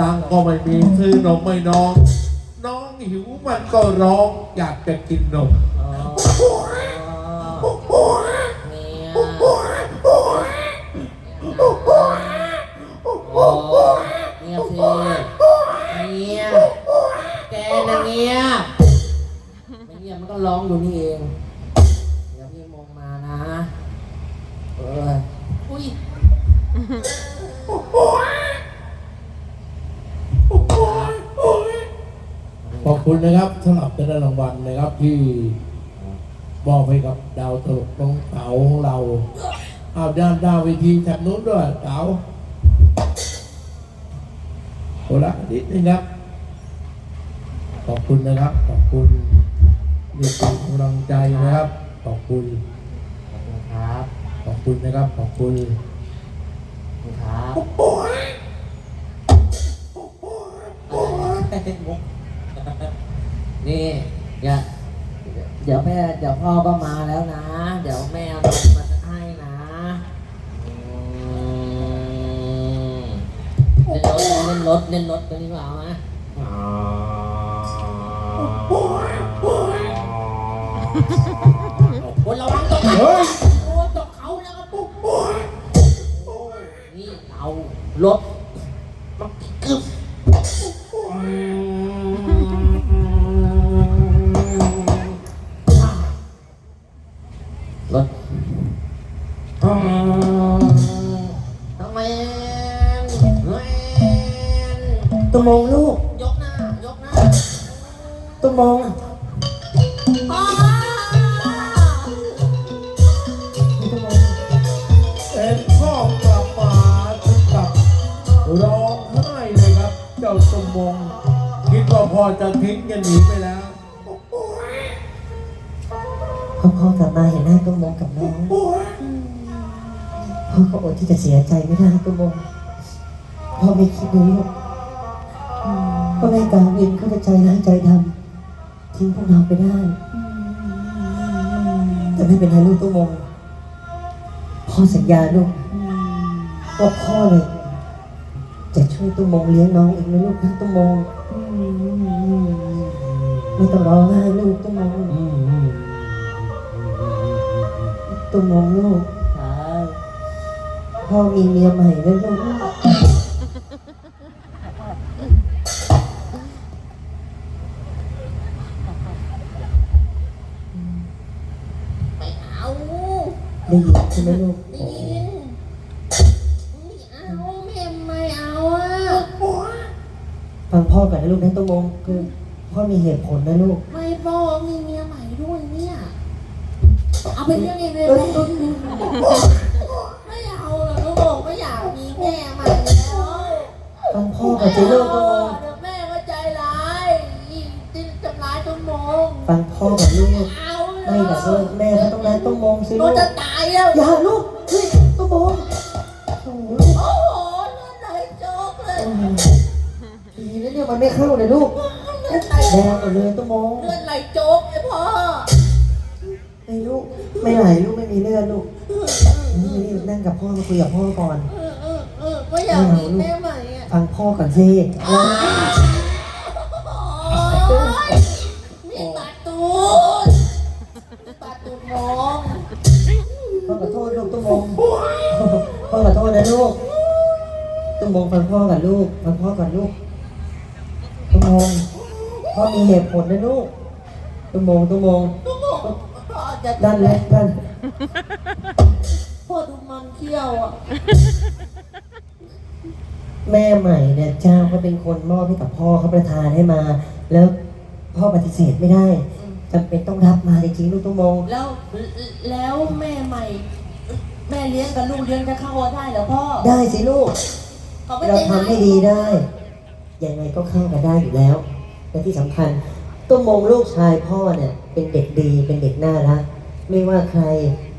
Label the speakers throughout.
Speaker 1: ตังก็ไม่มีซื้อนมไม่น้อง น้องหิวมันก็ร้องอยากจะกินนม
Speaker 2: อ๋อเนี่ยโอ้เงียบสิเงียบแกนะเงียบไม่เงียบมันก็ร้องอยู่นี่เองเดี๋ยวพี่มองมานะ เอออุ้ย
Speaker 1: ขอบ คุณนะครับสำหรับเงินรางวัลนะครับที่มอบให้กับดาวตลกน้องเต๋าของเราเอาด้านดาวเวทีแถบนู้นด้วยเต๋าโอละนิดนึงครับ ขอบคุณนะครับ ขอบคุณนี่เป็นกำลังใจนะครับ ขอบคุณ
Speaker 2: ขอบคุณครับ
Speaker 1: ขอบคุณนะครับ ขอบคุณ
Speaker 2: ขอบคุณครับมุก นี่อย่าเดี๋ยวแม่เดี๋ยวพ่อก็มาแล้วนะ เดี๋ยวแม่เอานมมาให้นะอืมเล่นรถเล่นรถเล่นรถกันดีกว่าไหมคนระวังตกเฮ้
Speaker 1: ย
Speaker 2: โอ้ตกเขาแล้วก็ปุ๊บนี่เรารถมันกึบ
Speaker 1: พ่อจะทิ้งกันหนีไปแล้ว
Speaker 3: พอพ่อกลับมาเห็นหน้าตัวมองกับน้องพ่อก็อดที่จะเสียใจไม่ได้ตัวมองพ่อไม่คิดเลยลูกว่าแม่กาวินเขาจะใจร้ายใจดำทิ้งพวกเราไปได้ แต่ไม่เป็นไรลูกตัวมองพ่อสัญญาลูกว่าพ่อเลย จะช่วยตัวมองเลี้ยงน้องเองนะลูกนะตัวมอง ไม่ต้องร้องไห้ลูกต้องมองต้องมองลูกพ่อมีเมียใหม่แล้วลูก ฟังพ่อก่อนนะลูกนะตัวมองคือพ่อมีเหตุผลนะลูก
Speaker 2: ไม่พ่อมีเมียใหม่ด้วยเนี่ย เอาไปเลี้ยงเองเลย
Speaker 3: เอ้
Speaker 2: ไหม
Speaker 3: ยเอ้ย
Speaker 2: ไม่เอาหรอกลูกไม่อยากมีแม่ใหม่แล้ว
Speaker 3: ฟังพ่อก่อนสิลูกตัวมอง
Speaker 2: เดี๋ยวแม่ก็ใจร้ายยิ่งจิ้นทำร้ายต้นมง
Speaker 3: ฟังพ่อก่อนลูก
Speaker 2: เอาเลย
Speaker 3: ไม่แต่ลูกแม่ก็ต้องรักตัวมองสิ
Speaker 2: หนู
Speaker 3: ลูก
Speaker 2: จะตายแล้ว
Speaker 3: อย่าลูกเฮ้ยตัวมองโอ้โหลูก
Speaker 2: โอ้โหเลือดไหลโจ๊กเลย
Speaker 3: อืมทีนี้ เนี่ยมันไม่เข้าเลยลูก
Speaker 2: เลือดไหล
Speaker 3: แดงหมดเลยตัวมอง
Speaker 2: เลือดไหลโจ๊กเลยพ่อ
Speaker 3: ไอ้ลูกไม่ไหลลูกไม่มีเลือดลูกนี่นี่นั่งกับพ่อมาคุยกับพ่อก่อน
Speaker 2: เออเออเออไม่อยากมีแม่ใหม่อะ
Speaker 3: ฟังพ่อก่อนสิแล้ว
Speaker 2: โอ้ยมีตัดตูดตัดตูดน้อง
Speaker 3: พ่อขอโทษลูกตุ้มมงพ่อขอโทษนะลูกตุ้มมงฟังพ่อกับลูกฟังพ่อก่อนลูกตุ้มมง พ่อมีเหตุผลนะลูกตุ้มมงตุ้มมง
Speaker 2: ก็บอกพ่อจะ
Speaker 3: ด้านเล็กด้าน
Speaker 2: พ่อดูมันเขี้ยวอะ
Speaker 3: แม่ใหม่เนี่ยเจ้าเขาเป็นคนมอบให้กับพ่อเขาประทานให้มา แล้วพ่อปฏิเสธไม่ได้จำเป็นต้องรับมาจริงๆลูกตุ้มมง
Speaker 2: แล้วแล้วแม่ใหม่ แม่เลี้ยงกับลูกเลี้ยงจะเข้าวัดได้เหรอพ่อ
Speaker 3: ได้สิลูก
Speaker 2: เขาไม่
Speaker 3: เรา
Speaker 2: ได้
Speaker 3: ทำให้ดีได้ ยังไงก็เข้ากันได้อยู่แล้ว และที่สำคัญตุ้มมงลูกชายพ่อเนี่ย เป็นเด็กดีเป็นเด็กน่ารัก ไม่ว่าใคร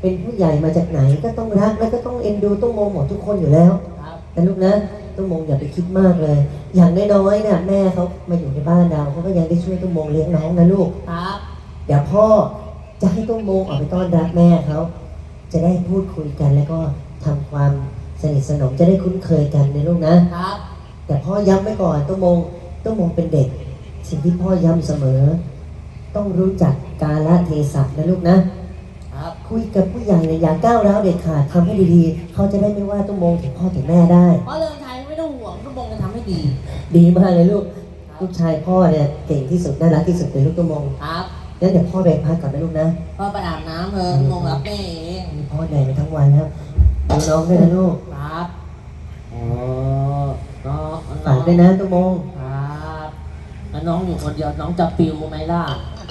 Speaker 3: เป็นผู้ใหญ่มาจากไหนก็ต้องรักและก็ต้องเอ็นดูตุ้มมงหมดทุกคนอยู่แล้ว
Speaker 2: ครับ
Speaker 3: แต่ลูกนะตุ้มมงอย่าไปคิดมากเลย อย่างน้อยๆเนี่ยแม่เขามาอยู่ในบ้านเราเขาก็ยังได้ช่วยตุ้มมงเลี้ยงน้องนะลูก
Speaker 2: ครับ
Speaker 3: เดี๋ยวพ่อจะให้ตุ้มมงออกไปต้อนรับแม่เขาจะได้พูดคุยกันแล้วก็ทำความสนิทสนมจะได้คุ้นเคยกันนะลูกนะ
Speaker 2: ครับ
Speaker 3: แต่พ่อย้ำไว้ก่อนต้องมองต้องมองเป็นเด็ก สิ่งที่พ่อย้ำเสมอ ต้องรู้จักกาลเทศะนะลูกนะ
Speaker 2: ครับ
Speaker 3: คุยกับผู้ใหญ่เนี่ยอย่าก้าวร้าวเด็ดขาดทำให้ดีๆ เขาจะได้ไม่ว่าต้องมองถึงพ่อถึงแม่ได้
Speaker 2: เพราะเรื่องไทยไม่ต้องห่วงทุกมงจะทำให้ดี
Speaker 3: ดีมากเลยลูก ลูกชายพ่อเนี่ยเก่งที่สุดน่ารักที่สุดเลยลูกต้องมอง
Speaker 2: ครับ
Speaker 3: งั้นเดี๋ยวพ่อไปพักก่อนนะลูกนะ
Speaker 2: พ่อไปอาบน้ำเถอะมงรับแม่เอง
Speaker 3: มีพ่อเหนื่อยไปทั้งวันแล้วดูน้องด้วยนะลูก
Speaker 2: ครับ อ๋อน้อง
Speaker 3: ฝากด้วยนะต้องมอง
Speaker 2: ครับ แล้วน้องอยู่คนเดียวน้องจะปิวไหมล่ะอ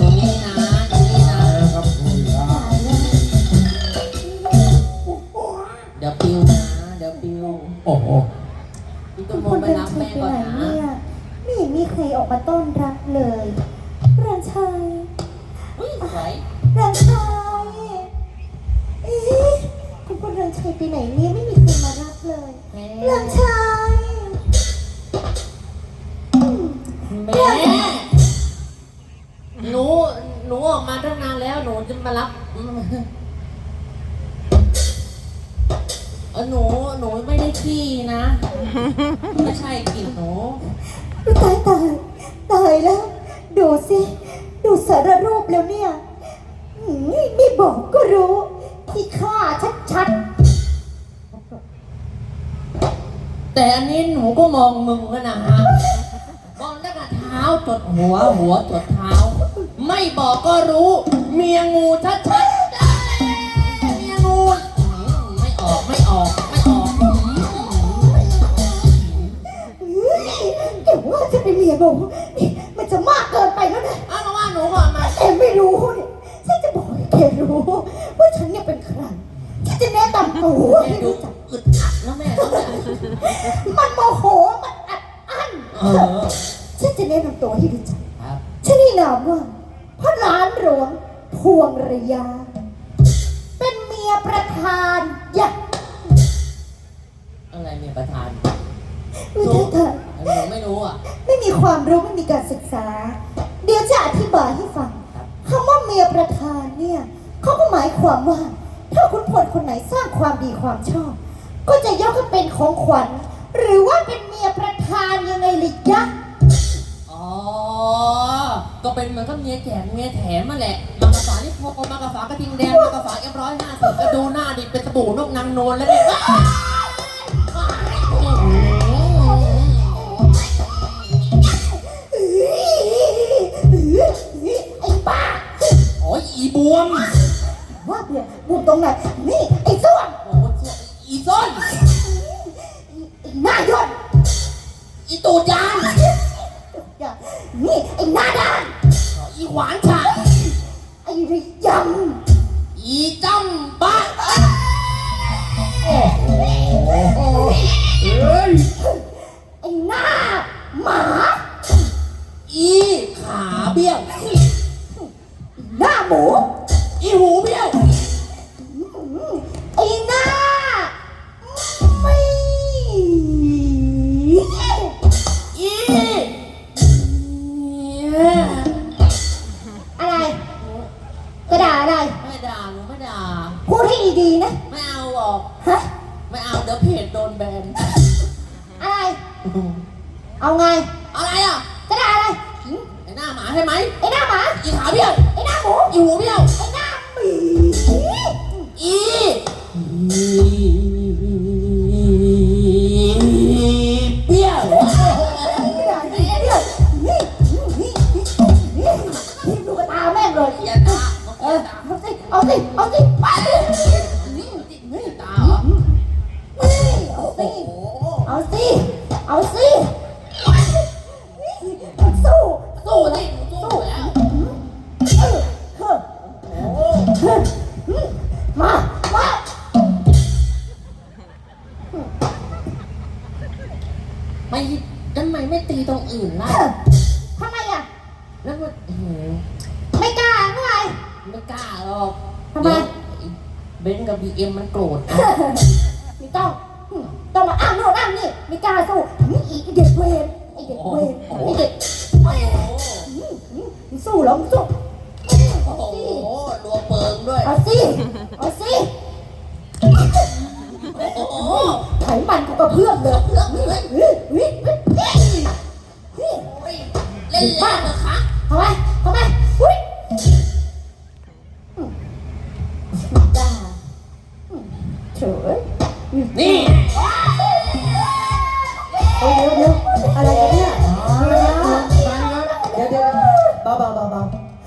Speaker 2: ยู่นี่นะอยู่นี่นะ
Speaker 1: ครับคุณครับ
Speaker 2: เดี๋ยวปิวนะ เดี๋ยวปิว
Speaker 1: โอ้โห
Speaker 2: พี่
Speaker 4: คุ
Speaker 2: ตุ้
Speaker 4: ณ
Speaker 2: ม
Speaker 4: พล
Speaker 2: ไป
Speaker 4: เรือน
Speaker 2: รับ
Speaker 4: ชั
Speaker 2: แม่
Speaker 4: ยไป
Speaker 2: ก่อน
Speaker 4: ไหน
Speaker 2: นะ
Speaker 4: เนี่ยไม่เห็นมีใครออกมาต้อนรับเลยเรือนชัย
Speaker 2: อุ้ยสวย
Speaker 4: เรือนชัยเอ๊ะคุณพลเรือนชัยไปไหนเนี่ยไม่มีใครมารับเลยเรือนชัย
Speaker 2: แม่หนูหนูออกมาตั้งนานแล้วหนูจะมารับเออหนูหนูไม่ได้ขี้นะไม่ใช่กลิ่นหนู
Speaker 4: ตายตายตายแล้ว ดูสิ ดูสารรูปแล้วเนี่ยหืมไม่บอกก็รู้ ที่ฆ่าชัด
Speaker 2: แต่อันนี้หนูก็มองมึงแล้วนะ จดหัวหัวจดเท้า ไม่บอกก็รู้ เมียงูชัดๆเมียงูอืมไม่ออกไม่ออกไม่ออกอืม
Speaker 4: ๆเฮ้ยแต่ว่าจะเป็นเมียบอกนี่มันจะมากเกินไปแล้วนะ
Speaker 2: เอามาว่าหนูก่อนมา
Speaker 4: แกไม่รู้เนี่ยฉันจะบอกให้แกรู้ว่าฉันเนี่ยเป็นใครฉันจะแนะนำตัว
Speaker 2: แม่
Speaker 4: ให้
Speaker 2: ดู
Speaker 4: รู้จัก
Speaker 2: อึดอัดแล้วแม่
Speaker 4: มันโมโหมันอัดอั้น
Speaker 2: เออ
Speaker 4: นจะแนะนำตัวให้รู้จัก
Speaker 2: ครับ
Speaker 4: ฉันนี่นามว่าพระหลานหลวงพวงระยา เป็นเมียประธานอย่า
Speaker 2: อะไรเนี่ยประธาน
Speaker 4: ไม่ใช่เธอ
Speaker 2: หนูไม่รู้อะ
Speaker 4: ไม่มีความรู้ไม่มีการศึกษา เดี๋ยวจะอธิบายให้ฟัง
Speaker 2: ครับ
Speaker 4: คำว่าเมียประธานเนี่ยเขาก็หมายความว่า ถ้าคุณพลคนไหนสร้างความดีความชอบ ก็จะยกให้เป็นของขวัญ หรือว่าเป็นเมียประธานยังไงลิยะ
Speaker 2: อ๋อ ก็เป็นเหมือนกับเมียแจกเมียแถมมาแหละมากระฝานี่โพมากระฝากระทิงแดงมากระฝาเอ็มร้อยห้าสิบก็ดูหน้าดิเป็นสบู่นกนางนวลแล้วเนี่ย
Speaker 4: ไอ้บ้า
Speaker 2: โอ้ยอีบวม
Speaker 4: ว่าเบียบุกตรงไหนนี่ไอ้ส้วม
Speaker 2: โอ้โหอีส้น
Speaker 4: ไอ้หน้ายน
Speaker 2: อีตูดยาน
Speaker 4: อย่า นี่ไอ้หน้าด้าน
Speaker 2: อีหวานฉะ
Speaker 4: ไอ้ระย
Speaker 2: อีจำบ้า
Speaker 1: โอ้โหเฮ้ยำ
Speaker 4: ไอ้หน้าหมา
Speaker 2: อีขาเบี้ยว
Speaker 4: หน้าหมู
Speaker 2: อีหูเบี้ยว
Speaker 4: ไอ้หน้า
Speaker 2: หมีอีเบี้ยว
Speaker 4: ดูกระตาแม่งเลย
Speaker 2: อาตา
Speaker 4: เออเอาสิเอาสิเอาสิไป
Speaker 2: นี่ตาเหรอ
Speaker 4: เอาสิเอาสิเอาสิ
Speaker 2: แล้ว
Speaker 4: มั
Speaker 2: น
Speaker 4: อื้อ
Speaker 2: หือ
Speaker 4: ไม่กล้าเมื่อไหร่
Speaker 2: ไม่กล้าหรอก
Speaker 4: ทำไม
Speaker 2: เดี๋ยวเบนซ์กับบีเอ็มมันโกรธนะ
Speaker 4: ไม่ต้องต้องมาอ้างโน่นอ้างนี่ไม่กล้าสู้นี่อีเด็กเวรไอเด็กเวรไอเด็กเวรมึงสู้เหรอมึงสู้
Speaker 2: โอ้โหรัวเปิงด้วย
Speaker 4: เอาสิเอาสิ
Speaker 2: โอ้โห
Speaker 4: ไขมันกูกระเพเพื่อนเลยเฮ้ยเฮ้ยเฮ้ยเฮ้ยเฮ้ย
Speaker 2: เล่นแรงเหรอค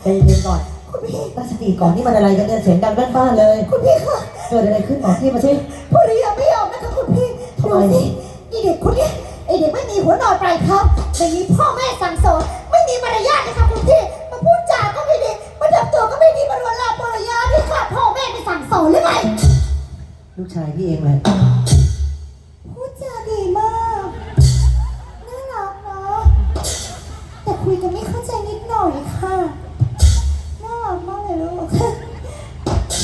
Speaker 3: ใจเย็นก่อน
Speaker 4: คุณพี่
Speaker 3: ตั้งสติก่อนนี่มันอะไรกันเนี่ยเสียงดังบ้านๆเลย
Speaker 4: คุณพี่ค่ะ
Speaker 3: เกิดอะไรขึ้นบอกพี่มาสิ
Speaker 4: ภรรยาไม่ยอมนะคะคุณพี่
Speaker 3: ทำไม
Speaker 4: ดูสิไอเด็กคนเนี้ยไอเด็กไม่มีหัวนอนปลายเท้าไม่มีพ่อแม่สั่งสอนไม่มีมารยาทนะคะคุณพี่มาพูดจาก็ไม่ดีมาทำตัวก็ไม่ดีมาลวนลามภรรยาที่ขาดพ่อแม่ไม่สั่งสอนหรือไง
Speaker 3: ลูกชายพี่เองเลย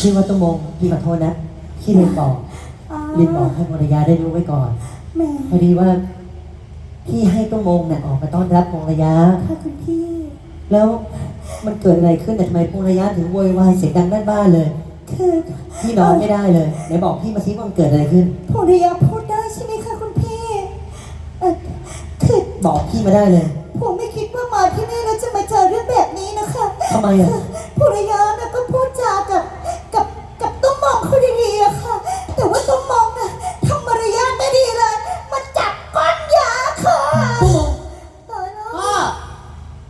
Speaker 4: พี่
Speaker 3: ว่าตุ้มงพี่ขอโทษนะพี่เรียนบอก
Speaker 4: อ๋อ
Speaker 3: เรียนบอกให้ภรรยาได้รู้ไว้ก่อน
Speaker 4: แหม่
Speaker 3: พอดีว่าพี่ให้ตุ้มงเนี่ยออกมาต้อนรับภรรยา
Speaker 4: ค่ะคุณพี่
Speaker 3: แล้วมันเกิดอะไรขึ้นแต่ทำไมภรรยาถึงโวยวายเสียงดังด้านบ้านเลย
Speaker 4: คือ
Speaker 3: พี่นอนไม่ได้เลยไหนบอกพี่มาสิว่ามันเกิดอะไรขึ้น
Speaker 4: ภรรยาพูดได้ใช่ไหมคะคุณพี่เอ่อคือ
Speaker 3: บอกพี่มาได้เลย
Speaker 4: ผมไม่คิดว่ามาที่นี่แล้วจะมาเจอเรื่องแบบนี้นะคะ
Speaker 3: ทำไมอะ
Speaker 4: ภรรยาน่ะ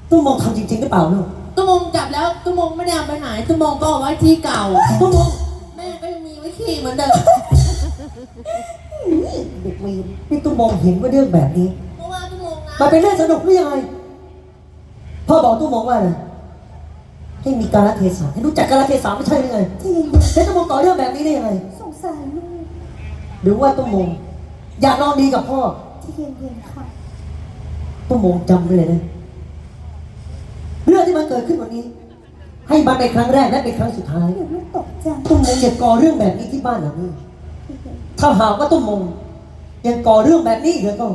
Speaker 3: ตุ้มงทำจริงๆหรือเปล่าลูก
Speaker 2: ตุ้มงจับแล้วตุ้มงไม่ได้เอาไปไหนตุ้มงก็เอาไว้ที่เก่า
Speaker 3: ตุ้มง
Speaker 2: แม่ก็ยังมีไว้ขี่เหมือนเดิม
Speaker 3: เด็กมีนี่ตุ้มงเห็นว่าเรื่องแบบนี้
Speaker 2: เพราะว่าตุ้มงนะ
Speaker 3: มันเป็นเรื่องสนุกหรือยังไงพ่อบอกตุ้มงว่าอะไรให้มีการละเทศะให้รู้จักการละเทศะไม่ใช่หรือไง
Speaker 4: ใจเย็น
Speaker 3: แล้วตุ้มงต่อเรื่องแบบนี้ได้ยังไง
Speaker 4: ๆสงสารลูก
Speaker 3: หรือว่าตุ้มงอยากนอนดีกับพ่อ
Speaker 4: ใจเย็นๆค่ะ
Speaker 3: ตุ้มงจำไว้เลยนะ เรื่องที่มันเกิดขึ้นวันนี้ ให้มันเป็นครั้งแรกและเป็นครั้งสุดท้าย
Speaker 4: เดี๋ยวลูกตกใจ
Speaker 3: ตุ้มมงอย่าก่อเรื่องแบบนี้ที่บ้านหลังนี้ถ้าหากว่าตุ้มมงยังก่อเรื่องแบบนี้อีกแล้วก็